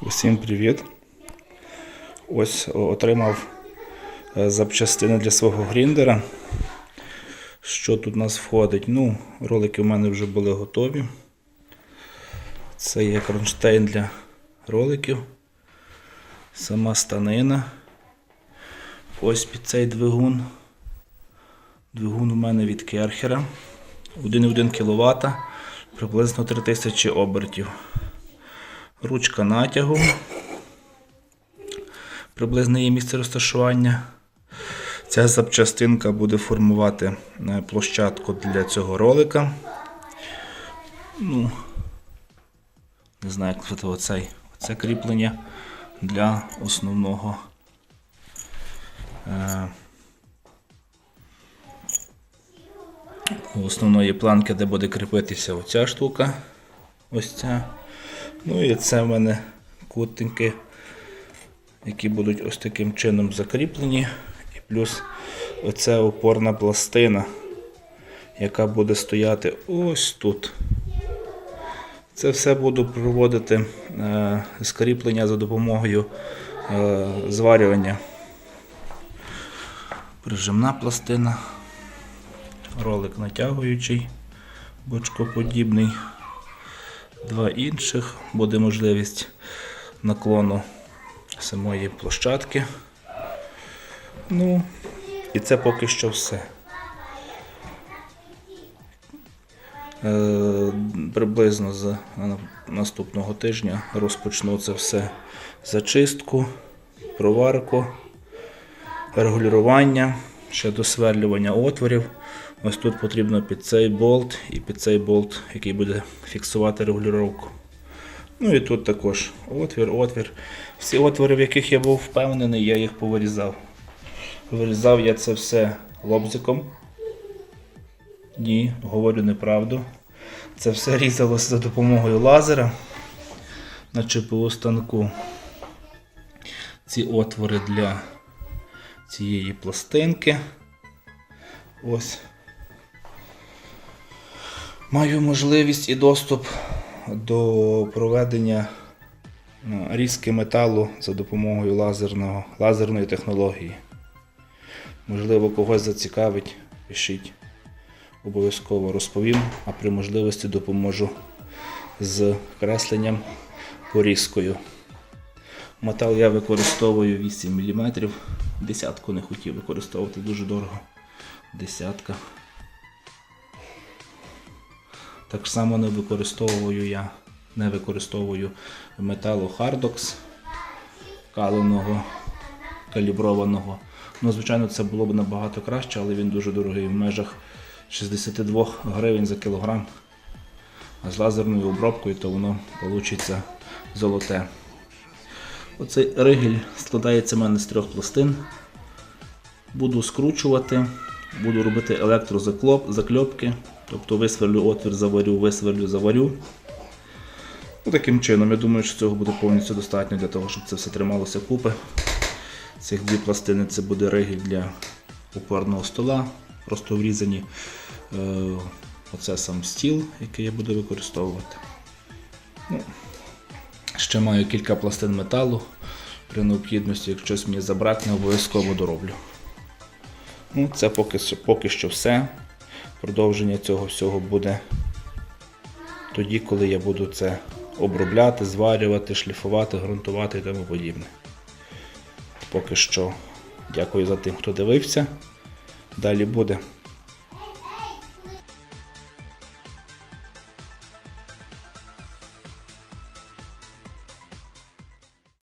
Усім привіт! Ось отримав е, запчастини для свого гріндера. Що тут у нас входить? Ну, ролики в мене вже були готові. Це є кронштейн для роликів. Сама станина. Ось під цей двигун. Двигун у мене від Керхера. 1,1 кВт, приблизно 3000 обертів. Ручка натягу. Приблизне її місце розташування. Ця запчастинка буде формувати е, площадку для цього ролика. Ну, не знаю, як назвати оцей. Це кріплення для основного. Е, основної планки, де буде кріпитися оця штука. Ось ця. Ну і це в мене кутинки, які будуть ось таким чином закріплені. І плюс оця опорна пластина, яка буде стояти ось тут. Це все буду проводити е, скріплення за допомогою е, зварювання. Прижимна пластина, ролик натягуючий, бочкоподібний. Два інших буде можливість наклону самої площадки. Ну, і це поки що все. Е, приблизно з е, наступного тижня розпочну це все зачистку, проварку, регулювання, ще досверлювання отворів. Ось тут потрібно під цей болт і під цей болт, який буде фіксувати регулювання. Ну і тут також отвір, отвір. Всі отвори, в яких я був впевнений, я їх повирізав. Вирізав я це все лобзиком. Ні, говорю неправду. Це все різалося за допомогою лазера на ЧПУ станку. Ці отвори для цієї пластинки. Ось. Маю можливість і доступ до проведення ну, різки металу за допомогою лазерного, лазерної технології. Можливо, когось зацікавить, пишіть. Обов'язково розповім, а при можливості допоможу з кресленням порізкою. Метал я використовую 8 мм. Десятку не хотів використовувати дуже дорого. Десятка. Так само не використовую я, не використовую металу Hardox каленого, каліброваного. Ну, звичайно, це було б набагато краще, але він дуже дорогий в межах 62 гривень за кілограм. А з лазерною обробкою то воно вийде золоте. Оцей ригель складається в мене з трьох пластин. Буду скручувати, буду робити електрозакльопки, тобто висверлю отвір, заварю, висверлю, заварю. Ну, Таким чином, я думаю, що цього буде повністю достатньо для того, щоб це все трималося купи. Цих дві пластини це буде ригель для опорного стола, просто врізані. Е, Оце сам стіл, який я буду використовувати. Ну, Ще маю кілька пластин металу. При необхідності, якщо щось мені забракне, обов'язково дороблю. Ну, Це поки, поки що все. Продовження цього всього буде тоді, коли я буду це обробляти, зварювати, шліфувати, ґрунтувати і тому подібне. Поки що дякую за тим, хто дивився. Далі буде.